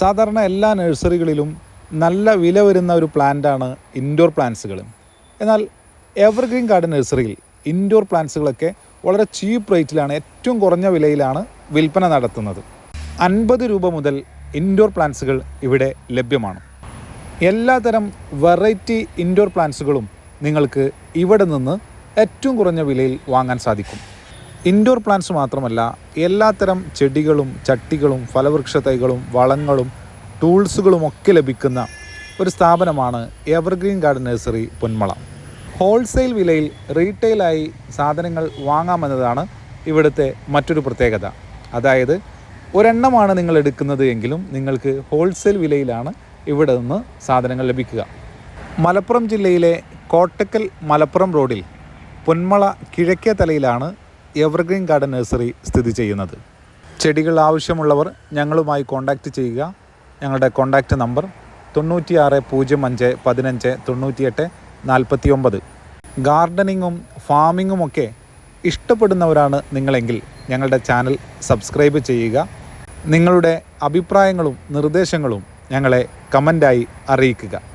സാധാരണ എല്ലാ നഴ്സറികളിലും നല്ല വില വരുന്ന ഒരു പ്ലാന്റാണ് ഇൻഡോർ പ്ലാന്റ്സുകൾ എന്നാൽ എവർഗ്രീൻ ഗാർഡൻ നഴ്സറിയിൽ ഇൻഡോർ പ്ലാന്റ്സുകളൊക്കെ വളരെ ചീപ്പ് റേറ്റിലാണ് ഏറ്റവും കുറഞ്ഞ വിലയിലാണ് വിൽപ്പന നടത്തുന്നത്. അൻപത് രൂപ മുതൽ ഇൻഡോർ പ്ലാന്റ്സുകൾ ഇവിടെ ലഭ്യമാണ്. എല്ലാതരം വെറൈറ്റി ഇൻഡോർ പ്ലാന്റ്സുകളും നിങ്ങൾക്ക് ഇവിടെ നിന്ന് ഏറ്റവും കുറഞ്ഞ വിലയിൽ വാങ്ങാൻ സാധിക്കും. ഇൻഡോർ പ്ലാന്റ്സ് മാത്രമല്ല എല്ലാത്തരം ചെടികളും ചട്ടികളും ഫലവൃക്ഷ തൈകളും വളങ്ങളും ടൂൾസുകളും ഒക്കെ ലഭിക്കുന്ന ഒരു സ്ഥാപനമാണ് evergreen garden nursery Ponmala. Wholesale വിലയിൽ റീറ്റെയിലായി സാധനങ്ങൾ വാങ്ങാമെന്നതാണ് ഇവിടുത്തെ മറ്റൊരു പ്രത്യേകത. അതായത് ഒരെണ്ണമാണ് നിങ്ങൾ എടുക്കുന്നത് എങ്കിലും നിങ്ങൾക്ക് ഹോൾസെയിൽ വിലയിലാണ് ഇവിടെ നിന്ന് സാധനങ്ങൾ ലഭിക്കുക. മലപ്പുറം ജില്ലയിലെ കോട്ടക്കൽ മലപ്പുറം റോഡിൽ പൊന്മള കിഴക്കേ തലയിലാണ് എവർഗ്രീൻ ഗാർഡൻ നഴ്സറി സ്ഥിതി ചെയ്യുന്നത്. ചെടികൾ ആവശ്യമുള്ളവർ ഞങ്ങളുമായി കോൺടാക്റ്റ് ചെയ്യുക. ഞങ്ങളുടെ കോൺടാക്റ്റ് നമ്പർ തൊണ്ണൂറ്റിയാറ് പൂജ്യം അഞ്ച് പതിനഞ്ച് തൊണ്ണൂറ്റിയെട്ട് നാൽപ്പത്തി ഒമ്പത് ഗാർഡനിങ്ങും ഫാമിങ്ങും ഒക്കെ ഇഷ്ടപ്പെടുന്നവരാണ് നിങ്ങളെങ്കിൽ ഞങ്ങളുടെ ചാനൽ സബ്സ്ക്രൈബ് ചെയ്യുക. നിങ്ങളുടെ അഭിപ്രായങ്ങളും നിർദ്ദേശങ്ങളും ഞങ്ങളെ കമന്റായി അറിയിക്കുക.